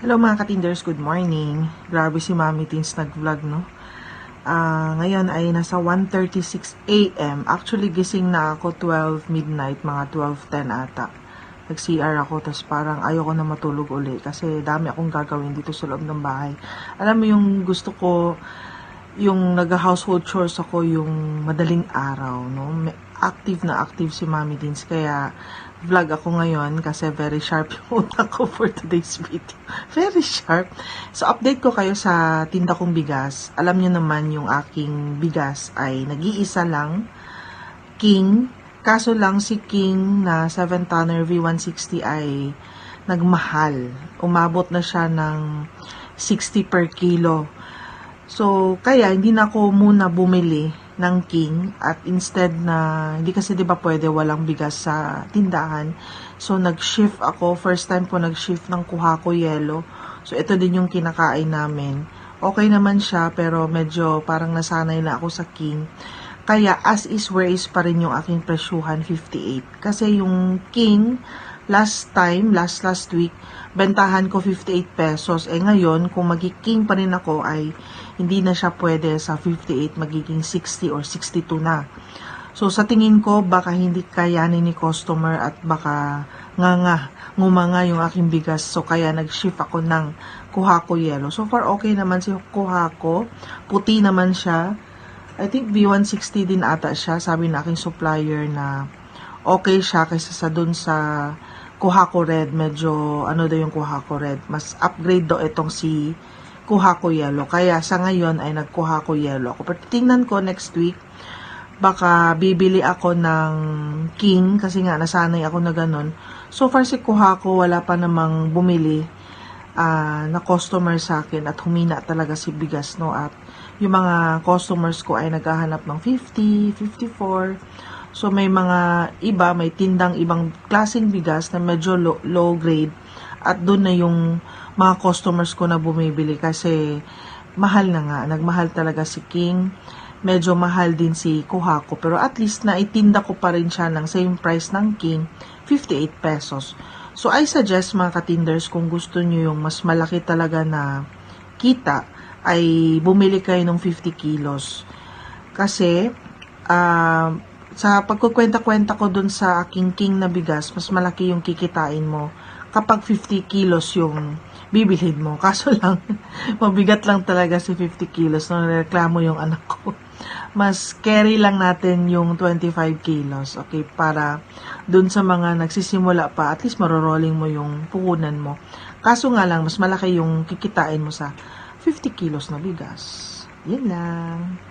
Hello mga katinders, good morning. Grabe si Mami Teens nag-vlog, no? Ah, ngayon ay nasa 1.36 a.m. Actually, gising na ako 12 midnight, mga 12.10 ata. Nag-CR ako, tapos parang ayoko na matulog uli kasi dami akong gagawin dito sa loob ng bahay. Alam mo yung gusto ko, yung nag-household chores ako yung madaling araw, no? Active na active si Mami Teens, kaya vlog ako ngayon kasi very sharp yung utak ko for today's video. Very sharp. So, update ko kayo sa tinda kong bigas. Alam nyo naman yung aking bigas ay nag-iisa lang. King. Kaso lang si King na 7 tonner V160 ay nagmahal. Umabot na siya ng 60 per kilo. So, kaya hindi na ako muna bumili ng King at instead na, hindi kasi di ba pwede walang bigas sa tindahan. So, nag-shift ako. First time po nag-shift ng Kuhako Yellow. So, ito din yung kinakain namin. Okay naman siya, pero medyo parang nasanay na ako sa King. Kaya, as is, where is pa rin yung aking presyuhan, 58. Kasi yung King, last time, last last week, bentahan ko 58 pesos. Eh ngayon, kung magiking pa rin ako, ay hindi na siya pwede sa 58, magiging 60 or 62 na. So, sa tingin ko, baka hindi kayanin ni customer at baka nga nga, ngumanga yung aking bigas. So, kaya nag-shift ako ng Kuhako Yellow. So far, okay naman si Kuhako. Puti naman siya. I think V160 din ata siya. Sabi na aking supplier na okay siya kaysa sa dun sa Kuhako Red. Medyo, ano daw yung Kuhako Red. Mas upgrade daw itong si Kuhako Yellow. Kaya sa ngayon ay nag-Kuhako Yellow ako. Pero tingnan ko next week, baka bibili ako ng King kasi nga nasanay ako na ganun. So far si Kuhako wala pa namang bumili ah, na customer sa akin at humina talaga si bigas no at yung mga customers ko ay naghahanap ng 50, 54. So may mga iba, may tindang ibang klaseng bigas na medyo low, low grade at doon na yung mga customers ko na bumibili kasi mahal na nga, nagmahal talaga si King. Medyo mahal din si Kuhako pero at least na itinda ko pa rin siya ng same price ng King, 58 pesos. So I suggest mga katinders kung gusto nyo yung mas malaki talaga na kita ay bumili kayo ng 50 kilos. Kasi ah, sa pagkukwenta-kwenta ko dun sa aking king na bigas, mas malaki yung kikitain mo kapag 50 kilos yung bibilhin mo. Kaso lang, mabigat lang talaga si 50 kilos. No, reklamo yung anak ko. Mas carry lang natin yung 25 kilos. Okay, para dun sa mga nagsisimula pa, at least marorolling mo yung puhunan mo. Kaso nga lang, mas malaki yung kikitain mo sa 50 kilos na bigas. Yan lang.